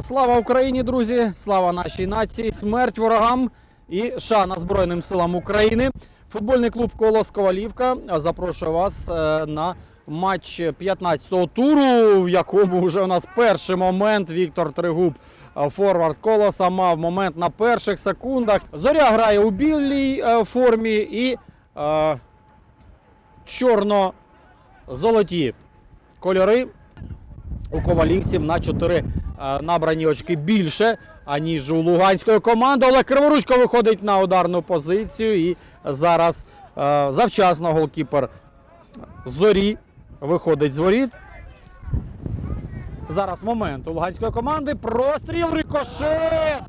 Слава Україні, друзі! Слава нашій нації! Смерть ворогам і шана Збройним силам України. Футбольний клуб Колос Ковалівка запрошує вас е, на матч 15-го туру, в якому вже у нас перший момент Віктор Тригуб, е, форвард Колоса, мав момент на перших секундах. Зоря грає у білій е, формі і е, чорно-золоті кольори у ковалівців на 4 е, набрані очки більше, аніж у луганської команди. Олег Криворучко виходить на ударну позицію. І зараз е, завчасно голкіпер зорі виходить з воріт. Зараз момент у луганської команди. Простріл рикошет.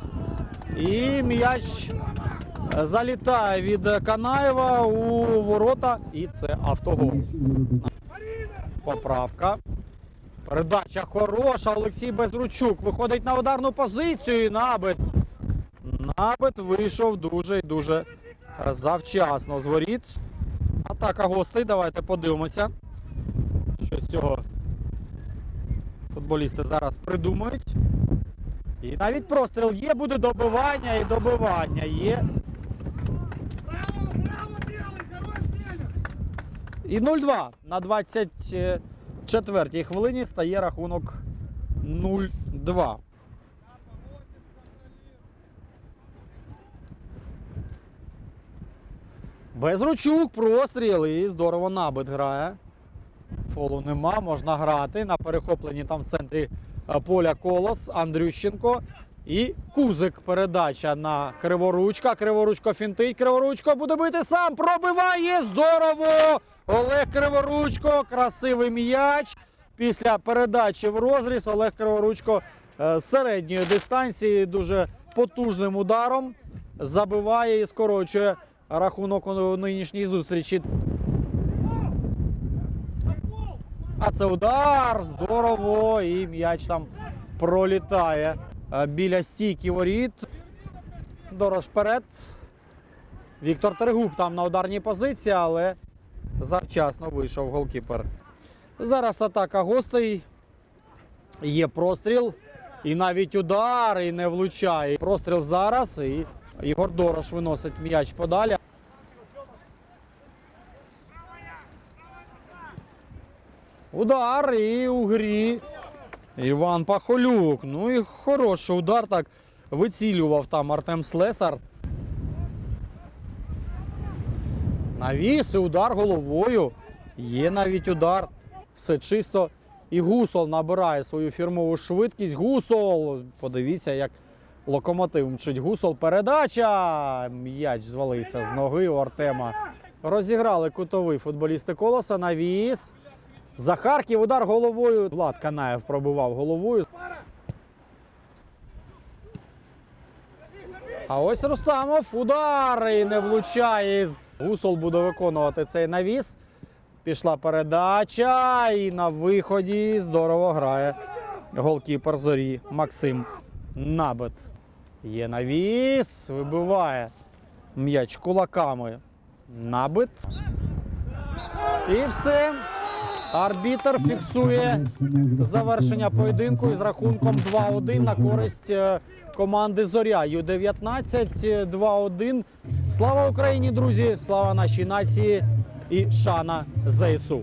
І м'яч залітає від Канаєва у ворота. І це автогол. Поправка. Передача хороша. Олексій Безручук виходить на ударну позицію. І набит. Набит вийшов дуже і дуже завчасно з воріт. Атака гостей. Давайте подивимося. Що з цього футболісти зараз придумають. І навіть простріл є, буде добивання і добивання є. І 0-2 на 24-й хвилині стає рахунок 0-2. Безручук, простріл і здорово набит грає. Фолу нема, можна грати. На перехопленні там в центрі е, поля колос Андрющенко. І Кузик передача на Криворучка. Криворучко фінтить. Криворучко буде бити сам. Пробиває. Здорово! Олег Криворучко. Красивий м'яч. Після передачі в розріз Олег Криворучко е, з середньої дистанції дуже потужним ударом забиває і скорочує рахунок у нинішній зустрічі. А це удар. Здорово. І м'яч там пролітає е, біля стійки воріт. Дорож вперед. Віктор Трегуб там на ударній позиції, але завчасно вийшов голкіпер. Зараз атака гостей. Є простріл. І навіть удар і не влучає. Простріл зараз. І Ігор Дорош виносить м'яч подалі. Удар і у грі Іван Пахолюк. Ну і хороший удар так вицілював там Артем Слесар. Навіс і удар головою. Є навіть удар. Все чисто. І Гусол набирає свою фірмову швидкість. Гусол. Подивіться, як локомотив мчить Гусол. Передача. М'яч звалився з ноги у Артема. Розіграли кутовий футболісти колоса. Навіс. Захарків удар головою. Влад Канаєв пробивав головою. А ось Рустамов удар і не влучає. Гусол буде виконувати цей навіс. Пішла передача і на виході здорово грає голкіпер зорі Максим Набет. Є навіс, вибиває м'яч кулаками. Набит. І все. Арбітер фіксує завершення поєдинку із рахунком 2-1 на користь е, команди Зоря. Ю-19 2-1. Слава Україні, друзі! Слава нашій нації і шана ЗСУ.